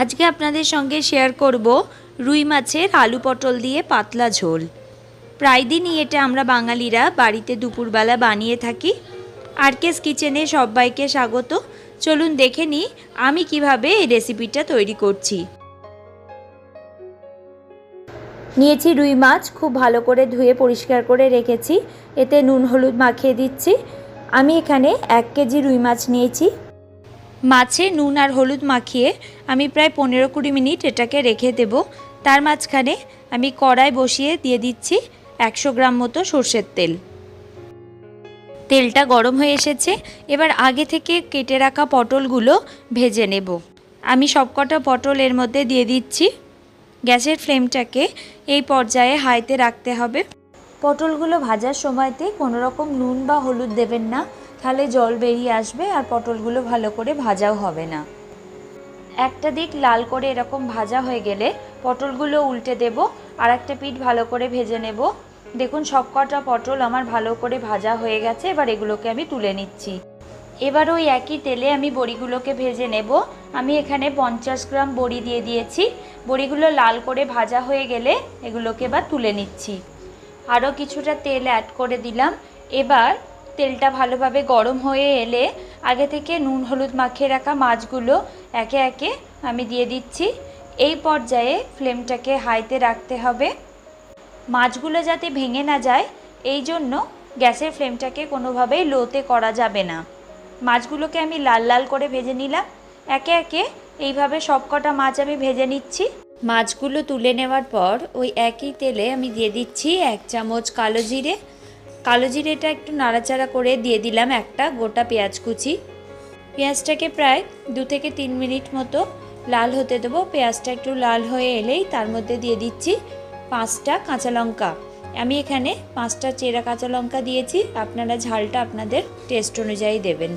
আজকে আপনাদের সঙ্গে শেয়ার করব রুই মাছের আলু পটল দিয়ে পাতলা ঝোল। প্রায় দিনই এটা আমরা বাঙালিরা বাড়িতে দুপুরবেলা বানিয়ে থাকি। আরকেস কিচেনে সবাইকে স্বাগত। চলুন দেখে নিই আমি কীভাবে এই রেসিপিটা তৈরি করছি। নিয়েছি রুই মাছ, খুব ভালো করে ধুয়ে পরিষ্কার করে রেখেছি। এতে নুন, হলুদ মাখিয়ে দিচ্ছি। আমি এখানে এক কেজি রুই মাছ নিয়েছি। মাছে নুন আর হলুদ মাখিয়ে আমি প্রায় পনেরো কুড়ি মিনিট এটাকে রেখে দেব। তার মাঝখানে আমি কড়াই বসিয়ে দিয়ে দিচ্ছি একশো গ্রাম মতো সর্ষের তেল। তেলটা গরম হয়ে এসেছে, এবার আগে থেকে কেটে রাখা পটলগুলো ভেজে নেব। আমি সবকটা পটল এর মধ্যে দিয়ে দিচ্ছি। গ্যাসের ফ্লেমটাকে এই পর্যায়ে হাইতে রাখতে হবে। পটলগুলো ভাজার সময়তে কোনো রকম নুন বা হলুদ দেবেন না। তাহলে জল বেরিয়ে আসবে আর পটলগুলো ভালো করে ভাজাও হবে না। একটা দিক লাল করে এরকম ভাজা হয়ে গেলে পটলগুলো উল্টে দেব আর একটা পিঠ ভালো করে ভেজে নেব। দেখুন সবকটা পটল আমার ভালো করে ভাজা হয়ে গেছে, এবার এগুলোকে আমি তুলে নিচ্ছি। এবার ওই একই তেলে আমি বড়িগুলোকে ভেজে নেব। আমি এখানে পঞ্চাশ গ্রাম বড়ি দিয়ে দিয়েছি। বড়িগুলো লাল করে ভাজা হয়ে গেলে এগুলোকে এবার তুলে নিচ্ছি। আরও কিছুটা তেল অ্যাড করে দিলাম। এবার তেলটা ভালোভাবে গরম হয়ে এলে আগে থেকে নুন, হলুদ মাখিয়ে রাখা মাছগুলো একে একে আমি দিয়ে দিচ্ছি। এই পর্যায়ে ফ্লেমটাকে হাইতে রাখতে হবে। মাছগুলো যাতে ভেঙে না যায়, এই জন্য গ্যাসের ফ্লেমটাকে কোনোভাবেই লোতে করা যাবে না। মাছগুলোকে আমি লাল লাল করে ভেজে নিলাম। একে একে এইভাবে সবকটা মাছ আমি ভেজে নিচ্ছি। মাছগুলো তুলে নেওয়ার পর ওই একই তেলে আমি দিয়ে দিচ্ছি এক চামচ কালো জিরে। কালো জিরেটা একটু নাড়াচাড়া করে দিয়ে দিলাম একটা গোটা পেঁয়াজ কুচি। পেঁয়াজটাকে প্রায় দু থেকে তিন মিনিট মতো লাল হতে দেবো। পেঁয়াজটা একটু লাল হয়ে এলেই তার মধ্যে দিয়ে দিচ্ছি পাঁচটা কাঁচা লঙ্কা। আমি এখানে পাঁচটা চেরা কাঁচা লঙ্কা দিয়েছি, আপনারা ঝালটা আপনাদের টেস্ট অনুযায়ী দেবেন।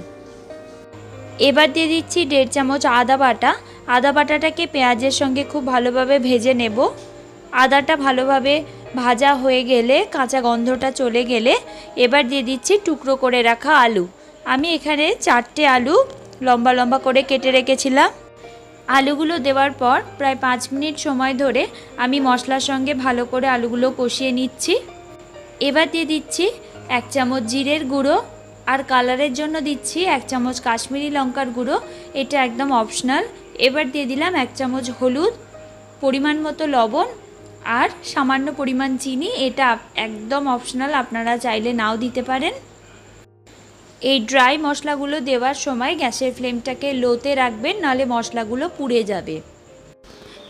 এবার দিয়ে দিচ্ছি দেড় চামচ আদা বাটা। আদা বাটাটাকে পেঁয়াজের সঙ্গে খুব ভালোভাবে ভেজে নেব। আদাটা ভালোভাবে ভাজা হয়ে গেলে, কাঁচা গন্ধটা চলে গেলে এবার দিয়ে দিচ্ছি টুকরো করে রাখা আলু। আমি এখানে চারটে আলু লম্বা লম্বা করে কেটে রেখেছিলাম। আলুগুলো দেওয়ার পর প্রায় পাঁচ মিনিট সময় ধরে আমি মশলার সঙ্গে ভালো করে আলুগুলো কষিয়ে নিচ্ছি। এবার দিয়ে দিচ্ছি এক চামচ জিরের গুঁড়ো আর কালারের জন্য দিচ্ছি এক চামচ কাশ্মীরি লঙ্কার গুঁড়ো। এটা একদম অপশনাল। এবার দিয়ে দিলাম এক চামচ হলুদ, পরিমাণ মতো লবণ আর সামান্য পরিমাণ চিনি। এটা একদম অপশনাল আপনারা চাইলে নাও দিতে পারেন। এই ড্রাই মশলাগুলো দেওয়ার সময় গ্যাসের ফ্লেমটাকে লোতে রাখবেন নাহলে মশলাগুলো পুড়ে যাবে।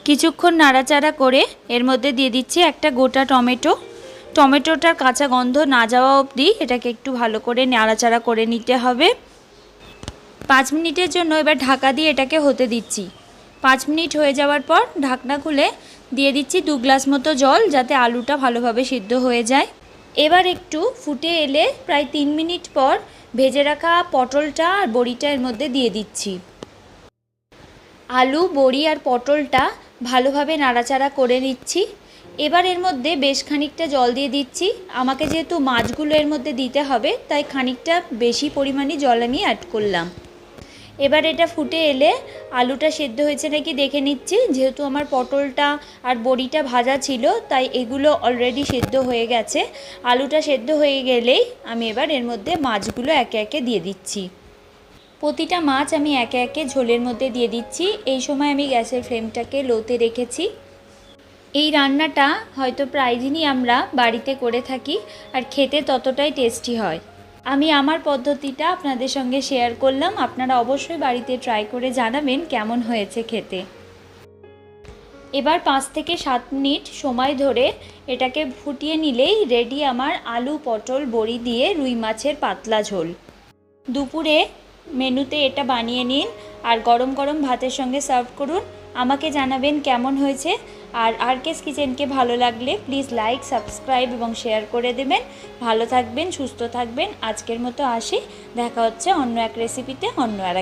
কিছুক্ষণ নাড়াচাড়া করে এর মধ্যে দিয়ে দিচ্ছি একটা গোটা টমেটো। টমেটোটার কাঁচা গন্ধ না যাওয়া অবধি এটাকে একটু ভালো করে নাড়াচাড়া করে নিতে হবে। পাঁচ মিনিটের জন্য এবার ঢাকা দিয়ে এটাকে হতে দিচ্ছি। পাঁচ মিনিট হয়ে যাওয়ার পর ঢাকনা খুলে দিয়ে দিচ্ছি দু গ্লাস মতো জল যাতে আলুটা ভালোভাবে সিদ্ধ হয়ে যায়। এবার একটু ফুটে এলে প্রায় তিন মিনিট পর ভেজে রাখা পটলটা আর বড়িটা এর মধ্যে দিয়ে দিচ্ছি। আলু, বড়ি আর পটলটা ভালোভাবে নাড়াচাড়া করে নিচ্ছি। এবার এর মধ্যে বেশ খানিকটা জল দিয়ে দিচ্ছি। আমাকে যেহেতু মাছগুলো এর মধ্যে দিতে হবে, তাই খানিকটা বেশি পরিমাণে জল আমি অ্যাড করলাম। এবার এটা ফুটে এলে আলুটা সেদ্ধ হয়েছে নাকি দেখে নিচ্ছি। যেহেতু আমার পটলটা আর বড়িটা ভাজা ছিল, তাই এগুলো অলরেডি সেদ্ধ হয়ে গেছে। আলুটা সেদ্ধ হয়ে গেলেই আমি এবার এর মধ্যে মাছগুলো একে একে দিয়ে দিচ্ছি। প্রতিটা মাছ আমি একে একে ঝোলের মধ্যে দিয়ে দিচ্ছি। এই সময় আমি গ্যাসের ফ্লেমটাকে লোতে রেখেছি। এই রান্নাটা হয়তো প্রায় দিনই আমরা বাড়িতে করে থাকি, আর খেতে ততটাই টেস্টি হয়। আমি আমার পদ্ধতিটা আপনাদের সঙ্গে শেয়ার করলাম। আপনারা অবশ্যই বাড়িতে ট্রাই করে জানাবেন কেমন হয়েছে খেতে। এবার পাঁচ থেকে সাত মিনিট সময় ধরে এটাকে ফুটিয়ে নিলেই রেডি আমার আলু, পটল, বড়ি দিয়ে রুই মাছের পাতলা ঝোল। দুপুরে মেনুতে এটা বানিয়ে নিন আর গরম গরম ভাতের সঙ্গে সার্ভ করুন। আমাকে জানাবেন কেমন হয়েছে। আর আরকেস কিচেনকে ভালো লাগলে প্লিজ লাইক সাবস্ক্রাইব এবং শেয়ার করে দেবেন। ভালো থাকবেন, সুস্থ থাকবেন। আজকের মতো আসি। দেখা হচ্ছে অন্য এক রেসিপিতে অন্য আর